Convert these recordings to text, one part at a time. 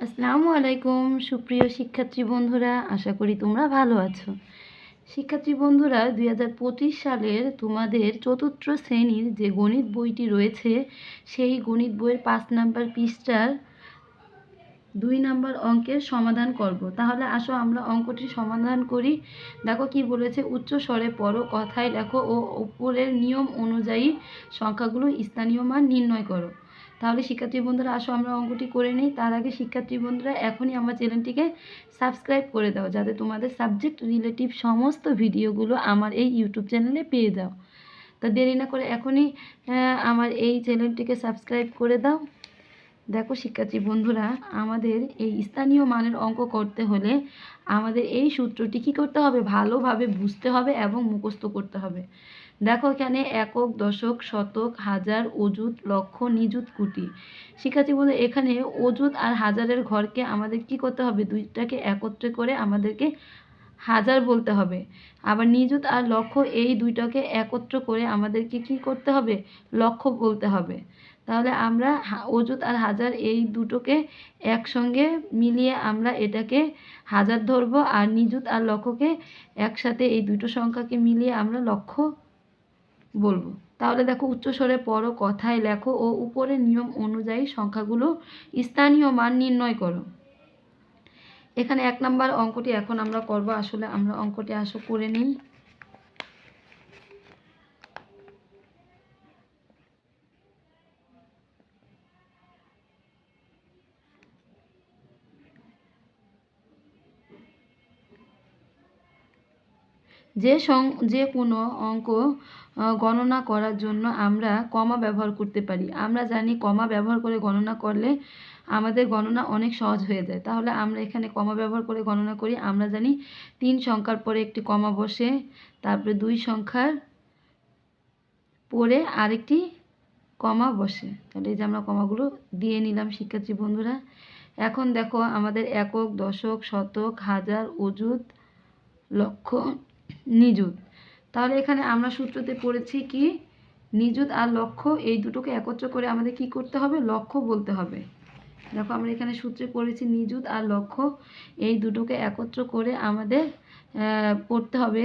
আসসালামু আলাইকুম, সুপ্রিয় শিক্ষার্থী বন্ধুরা, আশা করি তোমরা ভালো আছো। শিক্ষার্থী বন্ধুরা, দুই হাজার পঁচিশ সালের তোমাদের চতুর্থ শ্রেণির যে গণিত বইটি রয়েছে, সেই গণিত বইয়ের পাঁচ নাম্বার পৃষ্ঠার দুই নাম্বার অঙ্কের সমাধান করব। তাহলে আসো আমরা অঙ্কটি সমাধান করি। দেখো কি বলেছে, উচ্চ স্বরে পড়ো, কথায় লেখো ও উপরের নিয়ম অনুযায়ী সংখ্যাগুলো স্থানীয় মান নির্ণয় করো। তাহলে শিক্ষার্থী বন্ধুরা, আসো আমরা অঙ্কটি করে নিই। তার আগে শিক্ষার্থী বন্ধুরা, এখনই আমার চ্যানেলটিকে সাবস্ক্রাইব করে দাও, যাতে তোমাদের সাবজেক্ট রিলেটিভ সমস্ত ভিডিওগুলো আমার এই ইউটিউব চ্যানেলে পেয়ে যাও। তা দেরি না করে এখনই আমার এই চ্যানেলটিকে সাবস্ক্রাইব করে দাও। দেখো শিক্ষার্থী বন্ধুরা, আমাদের এই স্থানীয় মানের অঙ্ক করতে হলে আমাদের এই সূত্রটি কী করতে হবে? ভালোভাবে বুঝতে হবে এবং মুখস্থ করতে হবে। দেখো এখানে একক, দশক, শতক, হাজার, অযুত, লক্ষ, নিযুত, কোটি। শিক্ষার্থী বন্ধু, এখানে অযুত আর হাজারের ঘরকে আমাদের কি করতে হবে? দুইটাকে একত্রে করে আমাদেরকে হাজার বলতে হবে। আবার নিযুত আর লক্ষ, এই দুইটাকে একত্র করে আমাদেরকে কি করতে হবে? লক্ষ বলতে হবে। তাহলে আমরা অযুত আর হাজার, এই দুটোকে একসঙ্গে মিলিয়ে আমরা এটাকে হাজার ধরবো আর নিযুত আর লক্ষকে একসাথে এই দুটো সংখ্যাকে মিলিয়ে আমরা লক্ষ বলব। তাহলে দেখো উচ্চস্বরে পড়ো কথায় লেখো ও উপরের নিয়ম অনুযায়ী সংখ্যাগুলো স্থানীয় মান নির্ণয় করো। এখানে এক নাম্বার অঙ্কটি এখন আমরা করব। আসলে আমরা অঙ্কটি আসো করে নিই। যে সং, যে কোনো অঙ্ক গণনা করার জন্য আমরা কমা ব্যবহার করতে পারি। আমরা জানি কমা ব্যবহার করে গণনা করলে আমাদের গণনা অনেক সহজ হয়ে যায়। তাহলে আমরা এখানে কমা ব্যবহার করে গণনা করি। আমরা জানি তিন সংখ্যার পরে একটি কমা বসে, তারপরে দুই সংখ্যার পরে আরেকটি কমা বসে। তাহলে এই যে আমরা কমাগুলো দিয়ে নিলাম, শিক্ষার্থী বন্ধুরা। এখন দেখো আমাদের একক, দশক, শতক, হাজার, অযুত, লক্ষ। নিযুত। তাহলে এখানে আমরা সূত্রতে পড়েছি কি? নিযুত আর লক্ষ্য এই দুটোকে একত্র করে আমাদের কি করতে হবে? লক্ষ্য বলতে হবে। দেখো আমরা এখানে সূত্রে পড়েছি নিযুত আর লক্ষ্য। এই দুটোকে একত্র করে আমাদের পড়তে হবে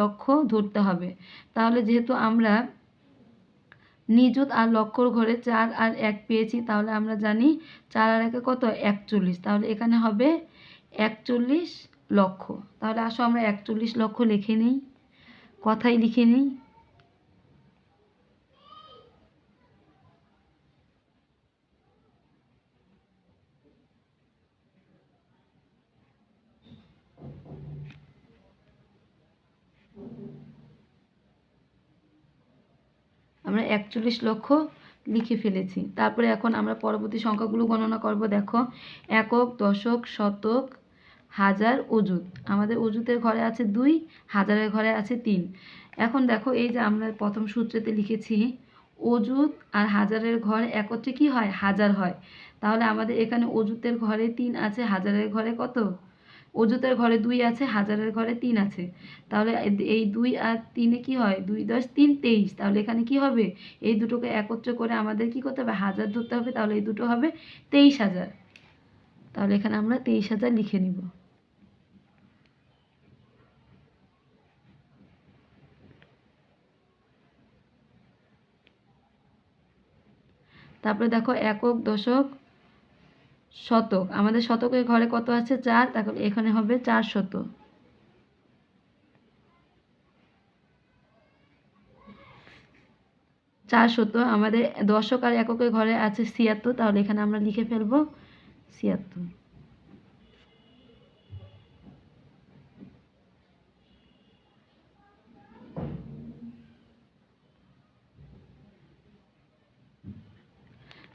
লক্ষ্য ধরতে হবে। তাহলে যেহেতু আমরা নিযুত আর লক্ষর ঘরে চার আর এক পেয়েছি, তাহলে আমরা জানি চার আর একে কত? একচল্লিশ। তাহলে এখানে হবে একচল্লিশ লক্ষ। তাহলে আসো আমরা একচল্লিশ লক্ষ লিখে নিই, কথাই লিখে নিই। আমরা একচল্লিশ লক্ষ লিখে ফেলেছি। তারপরে এখন আমরা পরবর্তী সংখ্যাগুলো গণনা করব। দেখো, একক, দশক, শতক হাজার অযুত। আমাদের অযুতের ঘরে আছে দুই, হাজারের ঘরে আছে তিন। এখন দেখো এই যে আমরা প্রথম সূত্রেতে লিখেছি, অযুত আর হাজারের ঘর একত্রে কি হয়? হাজার হয়। তাহলে আমাদের এখানে অযুতের ঘরে তিন আছে, হাজারের ঘরে কত? অযুতের ঘরে দুই আছে, হাজারের ঘরে তিন আছে। তাহলে এই দুই আর তিনে কি হয়? দুই দশ, তিন তেইশ। তাহলে এখানে কি হবে? এই দুটোকে একত্রে করে আমাদের কি করতে হবে? হাজার ধরতে হবে। তাহলে এই দুটো হবে তেইশ হাজার। তাহলে এখানে আমরা তেইশ হাজার লিখে নিব। তারপরে দেখো একক, দশক, শতক। আমাদের শতকের ঘরে কত আছে? চার। তাহলে এখানে হবে চার শত চার শত আমাদের দশক আর এককের ঘরে আছে ছিয়াত্তর। তাহলে এখানে আমরা লিখে ফেলব ছিয়াত্তর।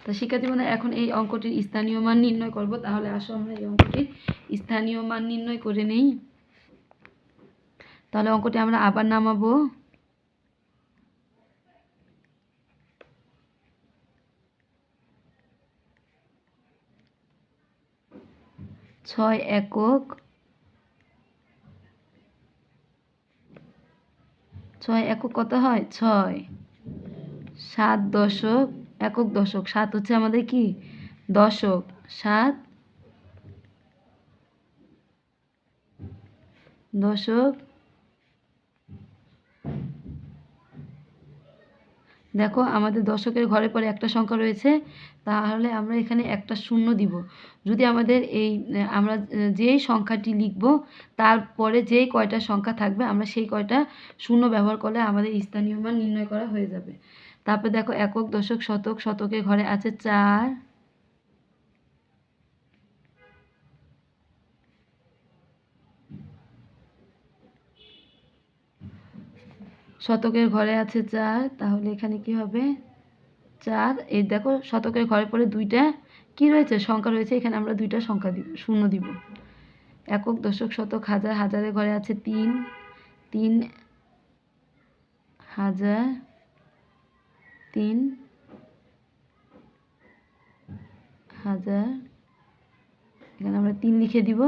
তো শিক্ষার্থী বন্ধু এখন এই অঙ্কটির স্থানীয় মান নির্ণয় করব। তাহলে আসো আমরা এই অঙ্কটির স্থানীয় মান নির্ণয় করে নেই। তাহলে অঙ্কটি আমরা আবার নামাবো। ছয় একক ছয় একক কত হয়? ছয়, সাত দশক একক দশক, সাত হচ্ছে আমাদের কি? দশক, সাত দশক দেখো, আমাদের দশকের ঘরে পরে একটা সংখ্যা রয়েছে, তাহলে আমরা এখানে একটা শূন্য দিব। যদি আমাদের এই, আমরা যেই সংখ্যাটি লিখব, তারপরে যেই কয়টা সংখ্যা থাকবে, আমরা সেই কয়টা শূন্য ব্যবহার করলে আমাদের স্থানীয় মান নির্ণয় করা হয়ে যাবে। তারপর দেখো একক, দশক, শতক শতকের ঘরে আছে চার। শতকের ঘরে আছে চার, তাহলে এখানে কি হবে? চার। এই দেখো শতকের ঘরে পরে দুইটা। কি রয়েছে? সংখ্যা রয়েছে। এখানে আমরা দুইটা সংখ্যা দিব, শূন্য দিব। একক, দশক, শতক, হাজার। হাজারের ঘরে আছে তিন। তিন হাজার তিন হাজার। এখানে আমরা তিন লিখে দিব।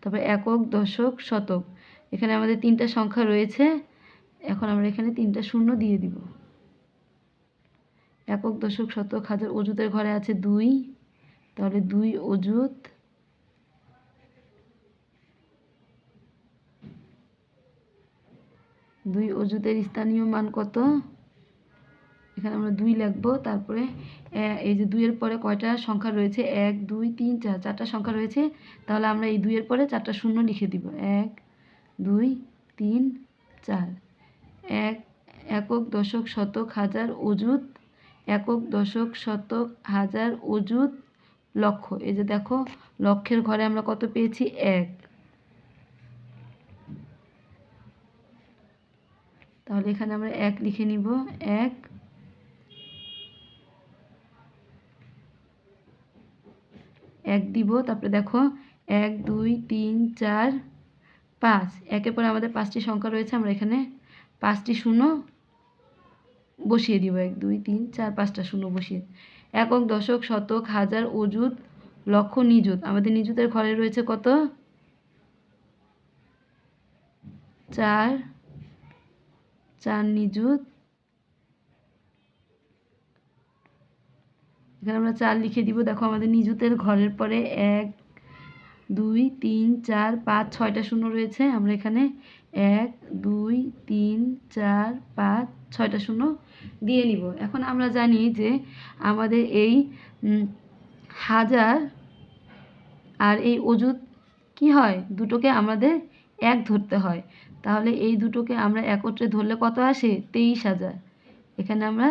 তারপরে একক, দশক, শতক। এখানে আমাদের তিনটা সংখ্যা রয়েছে। এখন আমরা এখানে তিনটা শূন্য দিয়ে দিব। একক, দশক, শতক, হাজার অজুতের ঘরে আছে দুই। তাহলে দুই অজুত দুই অজুতের স্থানীয় মান কত? এখানে আমরা দুই লিখব। তারপরে এই যে দুইয়ের পরে কয়টা সংখ্যা রয়েছে? এক, দুই, তিন, চার, চারটা সংখ্যা রয়েছে। তাহলে আমরা এই দুইয়ের পরে চারটা শূন্য লিখে দিব। এক, দুই, তিন, চার। এক, একক, দশক, শতক, হাজার, অযুত। একক, দশক, শতক, হাজার, অযুত, লক্ষ। এই যে দেখো, লক্ষের ঘরে আমরা কত পেয়েছি? এক। তাহলে এখানে আমরা এক লিখে নিব। এক এক দিব, তারপরে দেখো, এক, দুই, তিন, চার, পাঁচ। একের পরে আমাদের পাঁচটি সংখ্যা রয়েছে, আমরা এখানে পাঁচটি শূন্য বসিয়ে দিব। এক, দুই, তিন, চার, পাঁচটা শূন্য বসিয়ে। একক, দশক, শতক, হাজার, অযুত, লক্ষ, নিযুত। আমাদের নিযুতের ঘরে রয়েছে কত? চার চার নিযুত এখানে আমরা চার লিখে দিব। দেখো আমাদের নিযুতের ঘরের পরে এক, দুই, তিন, চার, পাঁচ, ছয়টা শূন্য রয়েছে। আমরা এখানে এক, দুই, তিন, চার, পাঁচ, ছয়টা শূন্য দিয়ে নিব। এখন আমরা জানি যে আমাদের এই হাজার আর এই অজুত কি হয়? দুটোকে আমাদের এক ধরতে হয়। তাহলে এই দুটোকে আমরা একত্রে ধরলে কত আসে? তেইশ হাজার। এখানে আমরা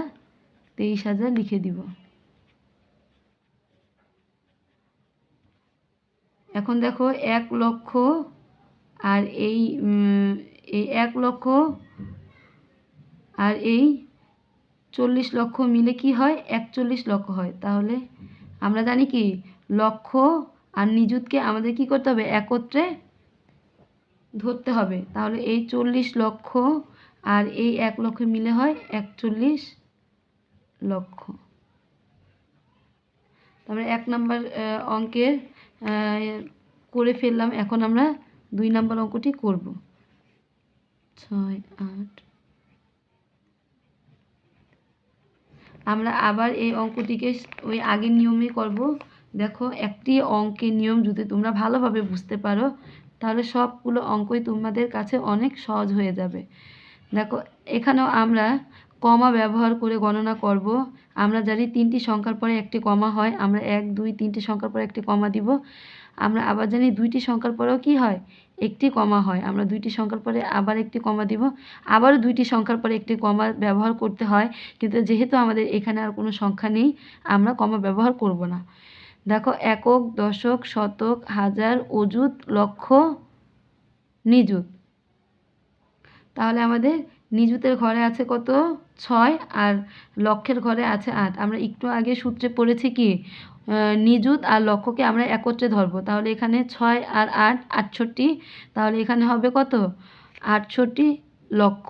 তেইশ হাজার লিখে দিব। এখন দেখো এক লক্ষ আর এই এই এক লক্ষ আর এই চল্লিশ লক্ষ মিলে কি হয়? একচল্লিশ লক্ষ হয়। তাহলে আমরা জানি কি? লক্ষ আর নিযুতকে আমাদের কি করতে হবে? একত্রে ধরতে হবে। তাহলে এই চল্লিশ লক্ষ আর এই এক লক্ষ মিলে হয় একচল্লিশ লক্ষ। তারপরে এক নম্বর অঙ্কের করে ফেললাম। এখন আমরা দুই নাম্বার অঙ্কটি করব। ছয়, আট। আমরা আবার এই অঙ্কটিকে ওই আগের নিয়মেই করব। দেখো, একটি অঙ্কের নিয়ম যদি তোমরা ভালোভাবে বুঝতে পারো, তাহলে সবগুলো অঙ্কই তোমাদের কাছে অনেক সহজ হয়ে যাবে। দেখো, এখানেও আমরা কমা ব্যবহার করে গণনা করব। আমরা জানি তিনটি সংখ্যার পরে একটি কমা হয়। আমরা এক, দুই, তিনটি সংখ্যার পরে একটি কমা দিব। আমরা আবার জানি দুইটি সংখ্যার পরেও কি হয়? একটি কমা হয়। আমরা দুইটি সংখ্যার পরে আবার একটি কমা দিব। আবারও দুইটি সংখ্যার পরে একটি কমা ব্যবহার করতে হয়। কিন্তু যেহেতু আমাদের এখানে আর কোনো সংখ্যা নেই, আমরা কমা ব্যবহার করব না। দেখো, একক, দশক, শতক, হাজার, অযুত, লক্ষ, নিযুত। তাহলে আমাদের নিযুতের ঘরে আছে কত? ছয় আর লক্ষের ঘরে আছে আট। আমরা একটু আগে সূত্রে পড়েছি কি নিযুত আর লক্ষকে আমরা একত্রে ধরবো। তাহলে এখানে ছয় আর আট, আটষট্টি। তাহলে এখানে হবে কত? আটষট্টি লক্ষ।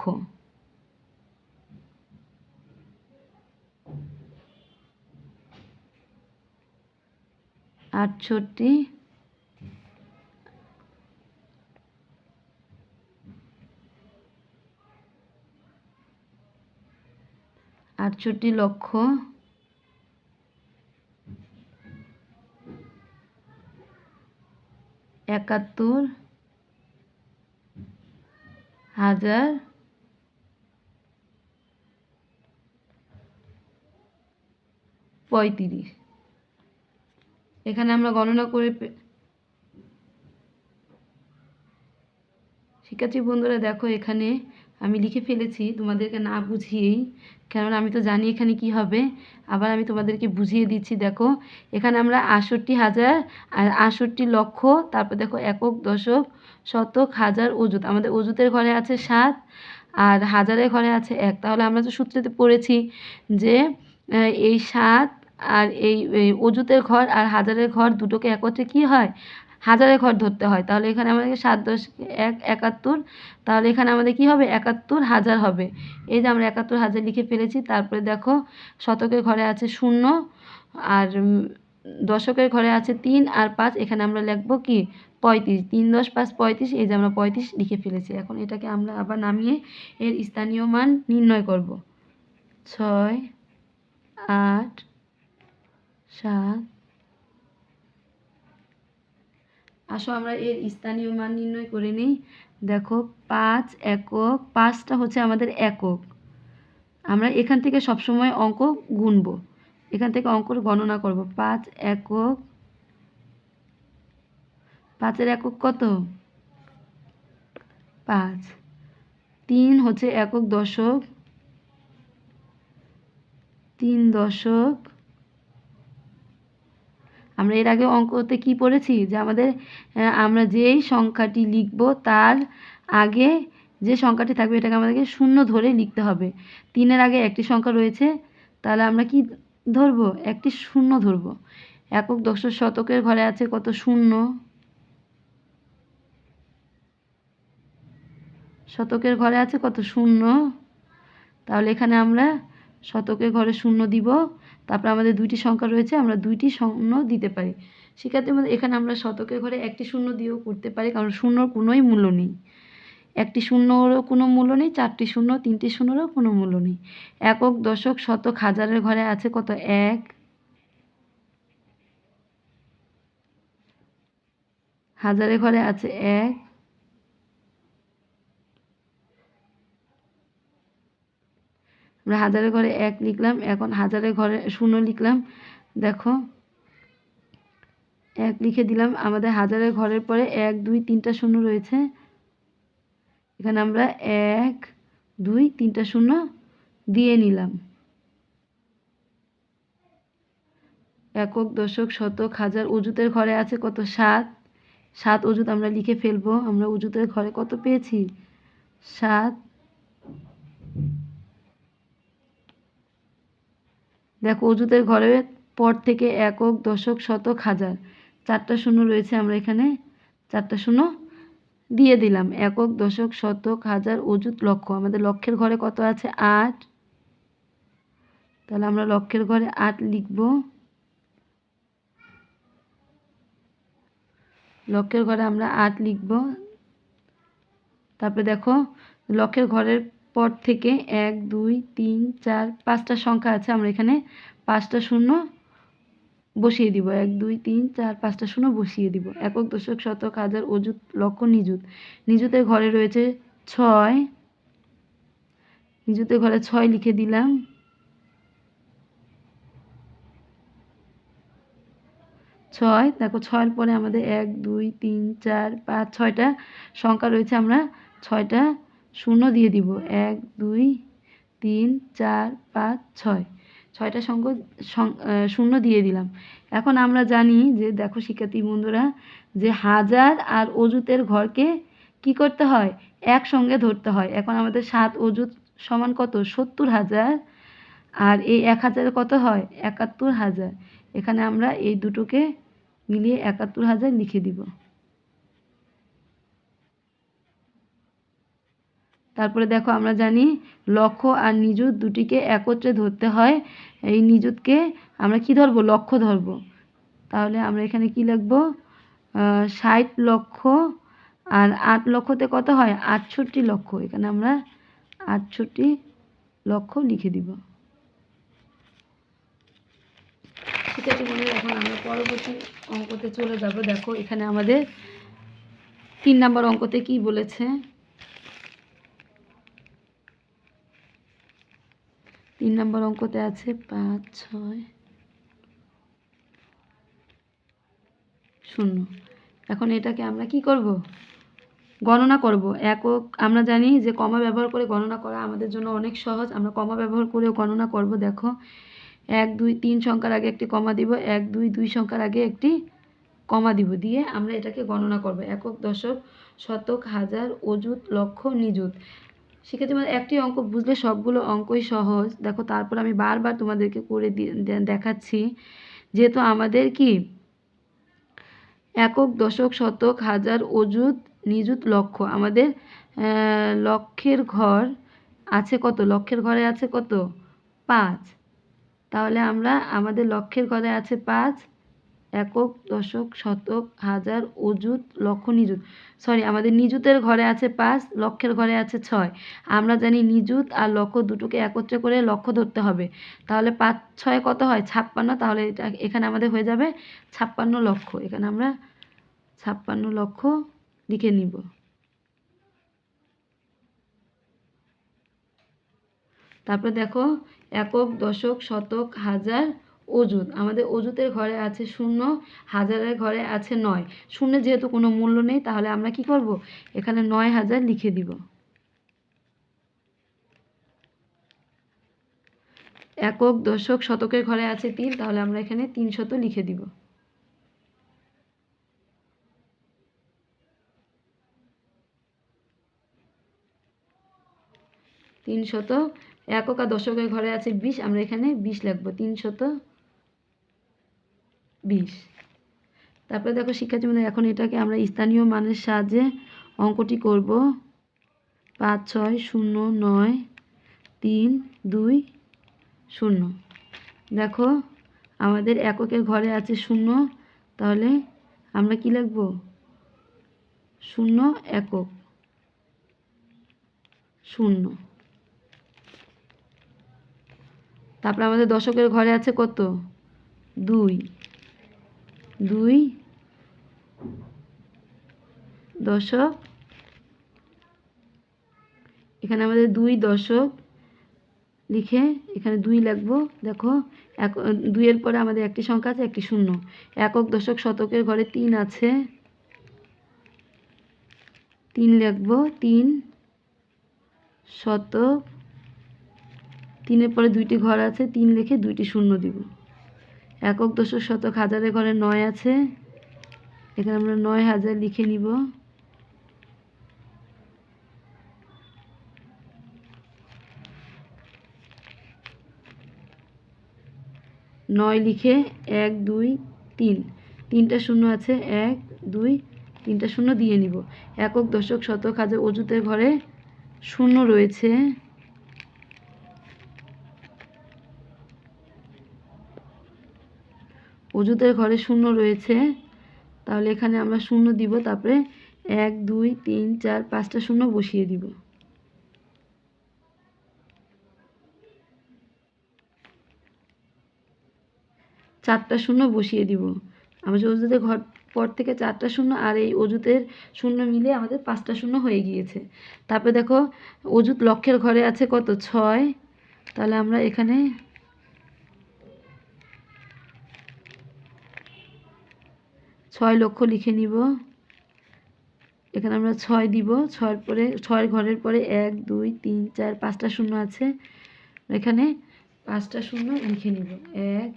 আটষট্টি আটষট্টি লক্ষ। একাত্তর হাজার। পঁয়ত্রিশ। এখানে আমরা গণনা করে শিক্ষার্থী বন্ধুরা, দেখো এখানে আমি লিখে ফেলেছি, তোমাদেরকে না বুঝিয়েই। কেননা আমি তো জানি এখানে কি হবে। আবার আমি তোমাদেরকে বুঝিয়ে দিচ্ছি, দেখো, এখানে আমরা আটষট্টি হাজার আর আটষট্টি লক্ষ, তারপর দেখো একক দশক শতক হাজার অজুত আমাদের অজুতের ঘরে আছে সাত আর হাজারের ঘরে আছে এক। তাহলে আমরা তো সূত্রেতে পড়েছি যে এই সাত আর এই অজুতের ঘর আর হাজারের ঘর দুটোকে একত্রে কি হয়? হাজারের ঘর ধরতে হয়। তাহলে এখানে আমাদের সাত দশ এক, একাত্তর, তাহলে এখানে আমাদের কি হবে? একাত্তর হাজার হবে। এই যে আমরা একাত্তর হাজার লিখে ফেলেছি, তারপরে দেখো শতকের ঘরে আছে শূন্য, আর দশকের ঘরে আছে তিন, আর পাঁচ, এখানে আমরা লিখব কি? পঁয়ত্রিশ। তিন দশ পাঁচ পঁয়ত্রিশ, এই যে আমরা পঁয়ত্রিশ লিখে ফেলেছি। এখন এটাকে আমরা আবার নামিয়ে এর স্থানীয় মান নির্ণয় করব। ছয়, আট, সাত আসো, আমরা এর স্থানীয় মান নির্ণয় করে নিই। দেখো, পাঁচ একক, পাঁচটা হচ্ছে আমাদের একক। আমরা এখান থেকে সবসময় অঙ্ক গুনব। এখান থেকে অঙ্কর গণনা করব। পাঁচ একক, পাঁচের একক কত? পাঁচ। তিন হচ্ছে একক দশক। তিন দশক আমরা এর আগে অঙ্কতে কি পড়েছি? যে আমাদের আমরা যেই সংখ্যাটি লিখব তার আগে যে সংখ্যাটি থাকবে এটাকে আমাদেরকে শূন্য ধরে লিখতে হবে। তিনের আগে একটি সংখ্যা রয়েছে, তাহলে আমরা কি ধরবো? একটি শূন্য ধরবো। একক দশক শতকের ঘরে আছে কত? শূন্য। শতকের ঘরে আছে কত? শূন্য। তাহলে এখানে আমরা শতকের ঘরে শূন্য দিব। তারপর আমাদের দুইটি সংখ্যা রয়েছে, আমরা দুইটি শূন্য দিতে পারি। সেক্ষেত্রে মধ্যে এখানে আমরা শতকের ঘরে একটি শূন্য দিয়েও করতে পারি, কারণ শূন্যর কোনোই মূল্য নেই। একটি শূন্যরও কোনো মূল্য নেই, চারটি শূন্য, তিনটি শূন্যরও কোনো মূল্য নেই। একক, দশক, শতক, হাজারের ঘরে আছে কত? এক। হাজারের ঘরে আছে এক। আমরা হাজারের ঘরে এক লিখলাম, এখন হাজারের ঘরে শূন্য লিখলাম। দেখো, এক লিখে দিলাম, আমাদের হাজারের ঘরের পরে এক, দুই, তিনটা শূন্য রয়েছে। এখানে আমরা এক, দুই, তিনটা শূন্য দিয়ে নিলাম। একক, দশক, শতক, হাজার অজুতের ঘরে আছে কত? সাত। সাত অজুত আমরা লিখে ফেলব। আমরা অজুতের ঘরে কত পেয়েছি? সাত। দেখো অজুতের ঘরের পর থেকে একক, দশক, শতক, হাজার। চারটা শূন্য রয়েছে আমরা এখানে। চারটা শূন্য দিয়ে দিলাম। একক, দশক, শতক, হাজার, অজুত লক্ষ আমাদের লক্ষের ঘরে কত আছে? আট। তাহলে আমরা লক্ষের ঘরে আট লিখব। লক্ষের ঘরে আমরা আট লিখব। তারপরে দেখো লক্ষের ঘরের পর থেকে এক, দুই, তিন, চার, পাঁচটা সংখ্যা আছে, আমরা এখানে পাঁচটা শূন্য বসিয়ে দিব। এক, দুই, তিন, চার, পাঁচটা শূন্য বসিয়ে দিব। একক, দশক, শতক, হাজার, অযুত, লক্ষ, নিযুত। নিযুতের ঘরে রয়েছে ছয়, নিযুতের ঘরে ছয় লিখে দিলাম। ছয়, দেখো ছয়ের পরে আমাদের এক, দুই, তিন, চার, পাঁচ, ছয়টা সংখ্যা রয়েছে, আমরা ছয়টা শূন্য দিয়ে দিব। এক, দুই, তিন, চার, পাঁচ, ছয়। ছয়টা সংখ্য শূন্য দিয়ে দিলাম। এখন আমরা জানি যে, দেখো শিক্ষার্থী বন্ধুরা, যে হাজার আর অজুতের ঘরকে কি করতে হয়? একসঙ্গে ধরতে হয়। এখন আমাদের সাত অজুত সমান কত? সত্তর হাজার। আর এই এক হাজার কত হয়? একাত্তর হাজার। এখানে আমরা এই দুটোকে মিলিয়ে একাত্তর হাজার লিখে দিব। তারপরে দেখো আমরা জানি লক্ষ্য আর নিযুত দুটিকে একত্রে ধরতে হয়। এই নিযুতকে আমরা কি ধরবো? লক্ষ্য ধরবো। তাহলে আমরা এখানে কি লিখব? ষাট লক্ষ আর আট লক্ষতে কত হয়? আটষট্টি লক্ষ। এখানে আমরা আটষট্টি লক্ষ লিখে দিব। ঠিক আছে বন্ধুরা, এখন আমরা পরবর্তী অঙ্কতে চলে যাব। দেখো এখানে আমাদের তিন নম্বর অঙ্কতে কি বলেছে? তিন নম্বর অঙ্কতে আছে পাঁচ, ছয়, শূন্য। এখন এটাকে আমরা কি করব? গণনা করব। একক, আমরা জানি যে কমা ব্যবহার করে গণনা করা আমাদের জন্য অনেক সহজ। আমরা কমা ব্যবহার করেও গণনা করব, দেখো। এক, দুই, তিন সংখ্যার আগে একটি কমা দিব। এক, দুই দুই সংখ্যার আগে একটি কমা দিব। দিয়ে আমরা এটাকে গণনা করব। একক, দশক, শতক, হাজার, অযুত, লক্ষ, নিযুত। সেক্ষেত্রে মানে একটি অঙ্ক বুঝলে সবগুলো অঙ্কই সহজ। দেখো, তারপর আমি বারবার তোমাদেরকে করে দেখাচ্ছি। যেহেতু আমাদের কি? একক, দশক, শতক, হাজার, অযুত, নিযুত, লক্ষ। আমাদের লক্ষের ঘর আছে কত? লক্ষের ঘরে আছে কত? পাঁচ। তাহলে আমরা, আমাদের লক্ষের ঘরে আছে পাঁচ একক, দশক, শতক, হাজার, অযুত, লক্ষ, নিযুত। সরি আমাদের নিযুতের ঘরে আছে পাঁচ, লক্ষের ঘরে আছে ছয়। আমরা জানি নিযুত আর লক্ষ দুটোকে একত্রে করে লক্ষ ধরতে হবে। তাহলে পাঁচ, ছয় কত হয়? ছাপ্পান্ন। তাহলে এটা এখানে আমাদের হয়ে যাবে ছাপ্পান্ন লক্ষ। এখানে আমরা ছাপ্পান্ন লক্ষ লিখে নিব। তারপরে দেখো, একক, দশক, শতক, হাজার অযুত। আমাদের অযুতের ঘরে আছে শূন্য, হাজারের ঘরে আছে নয়। শূন্য যেহেতু কোনো মূল্য নেই, তাহলে আমরা কি করব? এখানে নয় হাজার লিখে দিব। একক দশক শতকের ঘরে আছে তিন, তাহলে আমরা এখানে তিন শত লিখে দিব। তিন শত, একক আর দশকের ঘরে আছে বিশ, আমরা এখানে বিশ লিখব। তিন শত বিশ। তারপরে দেখো শিক্ষার্থী বন্ধুরা, এখন এটাকে আমরা স্থানীয় মানের সাহায্যে অঙ্কটি করব। পাঁচ ছয় শূন্য নয় তিন দুই শূন্য। দেখো আমাদের এককের ঘরে আছে শূন্য তাহলে আমরা কি লিখব? শূন্য একক। শূন্য। তারপরে আমাদের দশকের ঘরে আছে কত? দুই। দুই, দশক। এখানে আমাদের দুই দশক লিখে এখানে দুই লিখব। দেখো, এক, দুইয়ের পরে আমাদের একটি সংখ্যা আছে, একটি শূন্য। একক দশক শতকের ঘরে তিন আছে। তিন লিখব, তিন শতক। তিনের পরে দুইটি ঘর আছে, তিন লিখে দুইটি শূন্য দিব। একক দশক শতক হাজারের ঘরে নয় আছে। এখানে আমরা নয় হাজার লিখে নিব। নয় লিখে এক, দুই, তিন। তিনটা শূন্য আছে, এক, দুই, তিনটা শূন্য দিয়ে নিব। একক দশক শতক হাজার অজুতের ঘরে শূন্য রয়েছে। অজুতের ঘরে শূন্য রয়েছে, তাহলে এখানে আমরা শূন্য দিব, তারপরে এক, দুই, তিন, চার, পাঁচটা শূন্য বসিয়ে দিব। চারটা শূন্য বসিয়ে দিব। আমাদের অজুতের ঘর, পর থেকে চারটা শূন্য আর এই অজুতের শূন্য মিলে আমাদের পাঁচটা শূন্য হয়ে গিয়েছে। তারপরে দেখো অজুত লক্ষের ঘরে আছে কত? ছয়। তাহলে আমরা এখানে ছয় লক্ষ লিখে নিব। এখানে আমরা ছয় দিব। ছয়ের পরে, ছয়ের ঘরের পরে এক, দুই, তিন, চার, পাঁচটা শূন্য আছে। এখানে পাঁচটা শূন্য লিখে নিব। এক,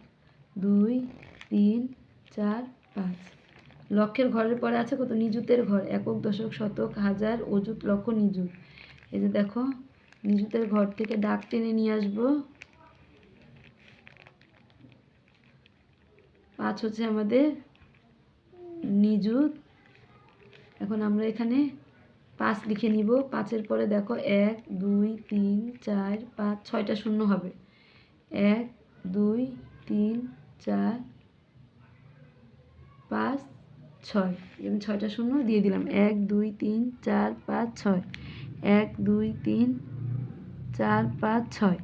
দুই, তিন, চার, পাঁচ। লক্ষের ঘরের পরে আছে কত? নিযুতের ঘর। একক, দশক, শতক, হাজার, অযুত, লক্ষ, নিযুত। এই যে দেখো, নিযুতের ঘর থেকে ডাক টেনে নিয়ে আসব। পাঁচ হচ্ছে আমাদের নিযুত। এখন আমরা এখানে পাঁচ লিখে নিব। পাঁচের পরে দেখো এক, দুই, তিন, চার, পাঁচ, ছয়টা শূন্য হবে। এক, দুই, তিন, চার, পাঁচ, ছয়। এখানে ছয়টা শূন্য দিয়ে দিলাম। এক, দুই, তিন, চার, পাঁচ, ছয়। এক, দুই, তিন, চার, পাঁচ, ছয়।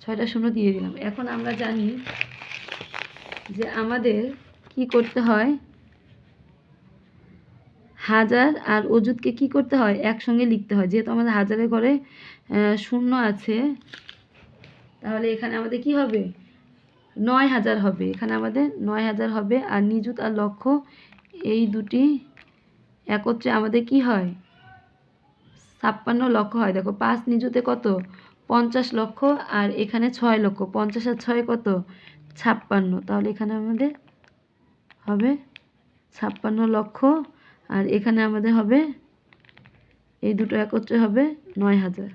ছয়টা শূন্য দিয়ে দিলাম। এখন আমরা জানি যে আমাদের কি করতে হয়? হাজার আর অজুতকে কি করতে হয়? একসঙ্গে লিখতে হয়। যেহেতু আমাদের হাজারের ঘরে শূন্য আছে, তাহলে এখানে আমাদের কি হবে? নয় হাজার হবে। এখানে আমাদের নয় হাজার হবে। আর নিযুত আর লক্ষ্য এই দুটি একত্রে আমাদের কি হয়? ছাপ্পান্ন লক্ষ হয়। দেখো, পাঁচ নিযুতে কত? পঞ্চাশ লক্ষ। আর এখানে ছয় লক্ষ। পঞ্চাশ আর ছয় কত? ছাপ্পান্ন। তাহলে এখানে আমাদের হবে ছাপ্পান্ন লক্ষ। আর এখানে আমাদের হবে এই দুটো একত্রে হবে নয় হাজার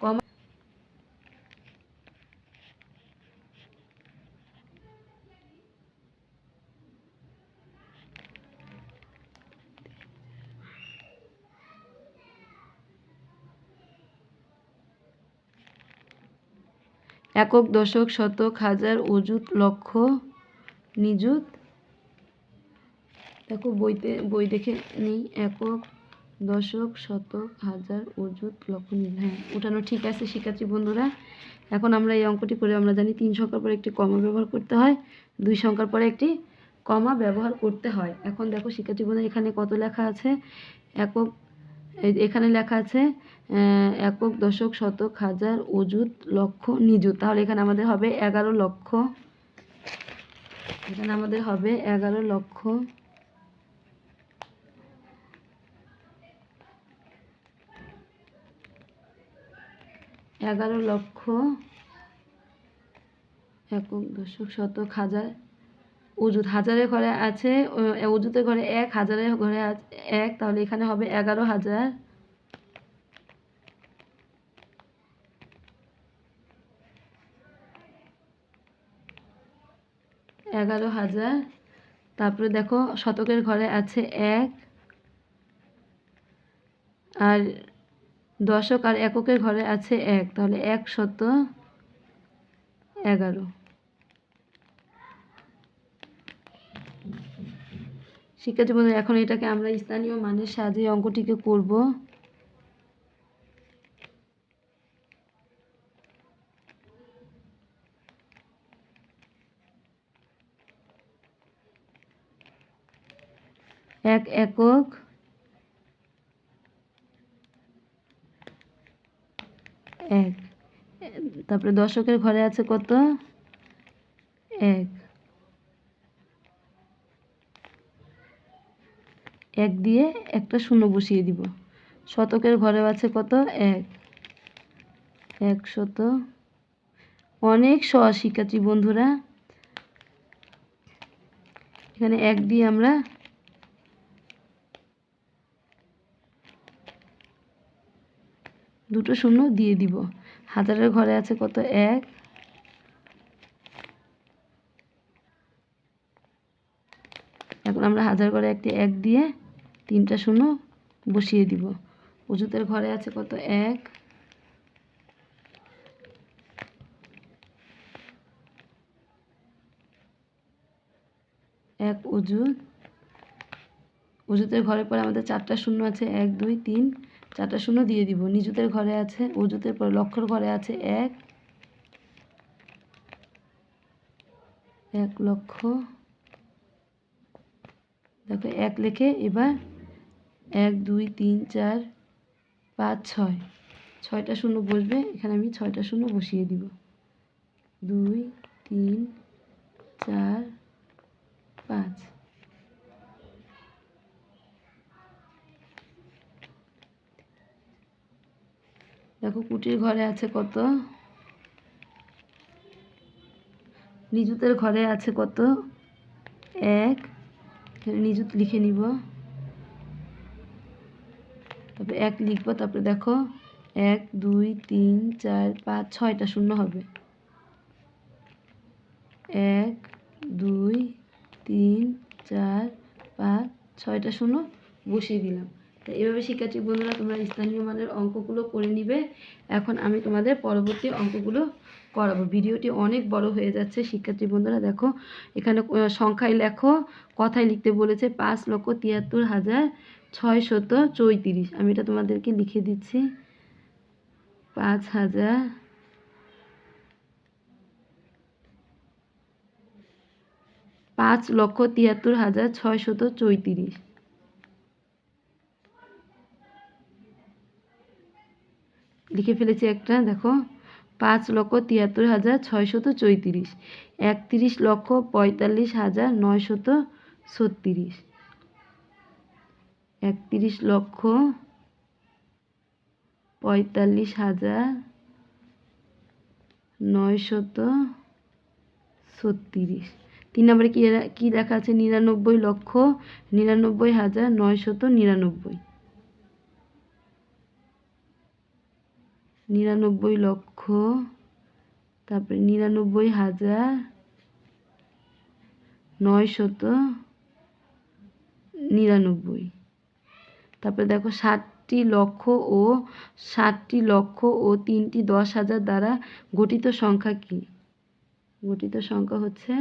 কম একক, দশক, শতক, হাজার, অযুত, লক্ষ, নিযুত। দেখো, বইতে, বই দেখে নেই। একক, দশক, শতক, হাজার, অযুত, লক্ষ, নিযুত। হ্যাঁ ওঠানো ঠিক আছে, শিক্ষার্থী বন্ধুরা। এখন আমরা এই অঙ্কটি করে, আমরা জানি তিন সংখ্যার পরে একটি কমা ব্যবহার করতে হয়, দুই সংখ্যার পরে একটি কমা ব্যবহার করতে হয়। এখন দেখো, শিক্ষার্থী বন্ধুরা, এখানে কত লেখা আছে? একক এখানে লেখা আছে একক দশক শতক হাজার অযুত লক্ষ নিযুত। তাহলে এখানে আমাদের হবে এগারো লক্ষ। এখানে আমাদের হবে এগারো লক্ষ। এগারো লক্ষ একক দশক শতক হাজার অজুত হাজারের ঘরে আছে অজুতের ঘরে এক হাজারের ঘরে এক। তাহলে এখানে হবে এগারো হাজার। এগারো হাজার। তারপরে দেখো শতকের ঘরে আছে এক আর দশক আর এককের ঘরে আছে এক। তাহলে এক শত এগারো। শিক্ষার্থী বন্ধুরা এখন এটাকে আমরা স্থানীয় মানের সাহায্যে অঙ্কটিকে করব। এক একক এক। তারপরে দশকের ঘরে আছে কত? এক। এক দিয়ে একটা শূন্য বসিয়ে দিব। শতকের ঘরে আছে কত? এক। এক শত। অনেক সহজ শিক্ষার্থী বন্ধুরা, এখানে এক দিয়ে আমরা দুটো শূন্য দিয়ে দিব। হাজারের ঘরে আছে কত? এক, এখন আমরা হাজার ঘরে একটি এক দিয়ে তিনটা শূন্য বসিয়ে দিব। অজুতের ঘরে আছে কত? এক এক অজুত অজুতের ঘরে পরে আমাদের চারটা শূন্য আছে, এক, দুই, তিন। চারটা শূন্য দিয়ে দিব। নিজুতের ঘরে আছে, অজুতের পরে লক্ষর ঘরে আছে, এক। এক লক্ষ। দেখো, এক লেখে এবার এক, দুই, তিন, চার, পাঁচ, ছয়। ছয়টা শূন্য বসবে, এখানে আমি ছয়টা শূন্য বসিয়ে দিব। দুই, তিন, চার, পাঁচ। দেখো কুটির ঘরে আছে কত। নিজুতের ঘরে আছে কত। এক নিজুত লিখে নিব। তারপরে এক লিখব, তারপরে দেখো এক, দুই, তিন, চার, পাঁচ, ছয়টা শূন্য হবে। এক, দুই, তিন, চার, পাঁচ, ছয়টা শূন্য বসিয়ে দিলাম। তো এভাবে শিক্ষার্থী বন্ধুরা তোমরা স্থানীয় মানের অঙ্কগুলো করে নিবে। এখন আমি তোমাদের পরবর্তী অঙ্কগুলো করাবো। ভিডিওটি অনেক বড় হয়ে যাচ্ছে, শিক্ষার্থী বন্ধুরা দেখো। এখানে সংখ্যায় লেখো, কথায় লিখতে বলেছে পাঁচ লক্ষ তিয়াত্তর হাজার ছয় শত চৌত্রিশ। আমি এটা তোমাদেরকে লিখে দিচ্ছি। পাঁচ হাজার পাঁচ লক্ষ তিয়াত্তর হাজার ছয় শত চৌত্রিশ। লিখে ফেলেছি একটা, দেখো, পাঁচ লক্ষ তিয়াত্তর হাজার ছয়শত চৌত্রিশ, একত্রিশ লক্ষ পঁয়তাল্লিশ হাজার নয়শত ছত্রিশ, একত্রিশ লক্ষ পঁয়তাল্লিশ হাজার নয়শত ছত্রিশ। তিন নম্বরে কী কী লেখা আছে? নিরানব্বই লক্ষ নিরানব্বই হাজার নয়শত নিরানব্বই। নিরানব্বই লক্ষ, তারপরে নিরানব্বই হাজার নয়শত নিরানব্বই। তারপরে দেখো ষাটটি লক্ষ ও ষাটটি লক্ষ ও তিনটি দশ হাজার দ্বারা গঠিত সংখ্যা কী? গঠিত সংখ্যা হচ্ছে